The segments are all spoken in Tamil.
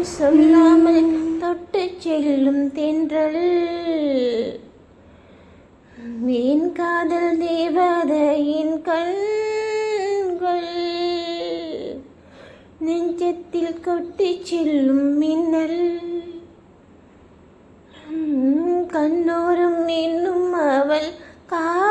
சொல்லாமல் தொட்டு செல்லும் தென்றல். என் காதல் தேவதையின் கண்கள். நெஞ்சத்தில் கொட்டி செல்லும் மின்னல். உம், கண்ணோரம் இன்னும் அவள் கா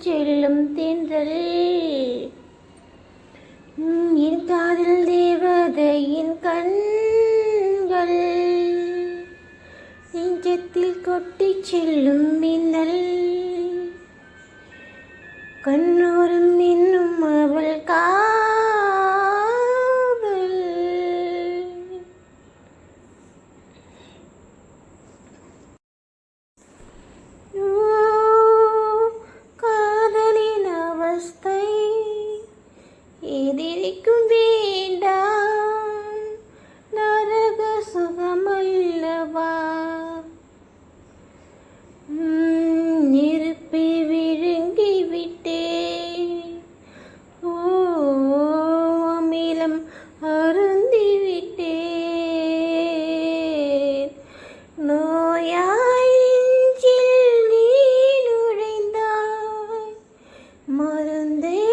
செல்லும் தென்றல் என் காதல் தேவதையின் கண்கள். நெஞ்சத்தில் கொட்டி செல்லும் மின்னல். கண்ணோரம் இன்னும் அவள் கா ஓ, காதலின் அவஸ்தை எதிரிக்கும் வேண்டாம். நரக சுகமல்லவா. உம், நெருப்பை விழுங்கி விட்டேன். ஓ அமிலம் அருந்தி விட்டேன். நோயாய் நெஞ்சில் நீ நுழைந்தாய். மருந்தே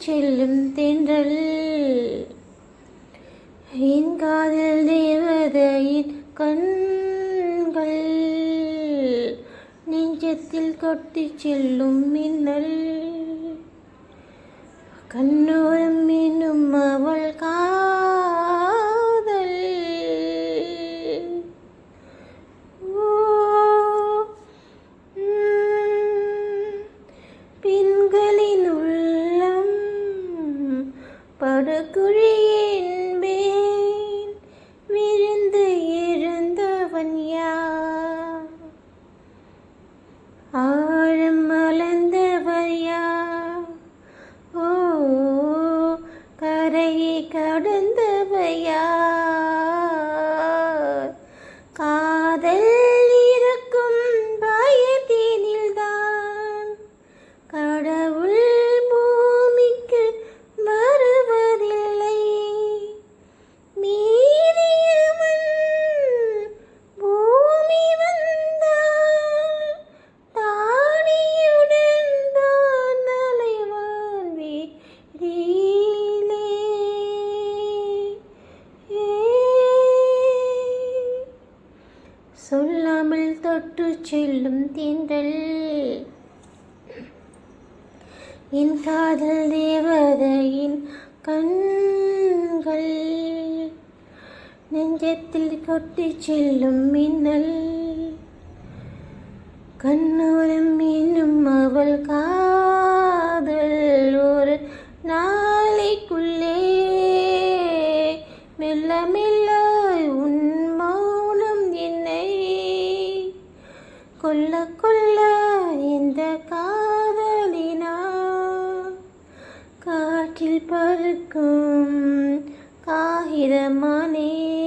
செல்லும் தென்றல். என் காதல் தேவதையின் கண்கள். நெஞ்சத்தில் கொட்டி செல்லும் மின்னல். கண்ணோரம் இன்னும் அவள் கா ஒரு என்பேன் விருந்து இருந்தவன் யார்? ஆழம் மலர்ந்தவர் யார்? ஓ கரையை கடந்தவர் யார்? தொட்டு செல்லும் தென்றல் என் காதல் தேவதையின் கண்கள் நெஞ்சத்தில் கொட்டி செல்லும் மின்னல். கண்ணோரம் மீண்டும் அவள் காதல். ஒரு நாளைக்குள்ளே மெல்ல மெல்ல உள்ள இந்த காதலினா? காற்றில் பறக்கும் காகிதமானே.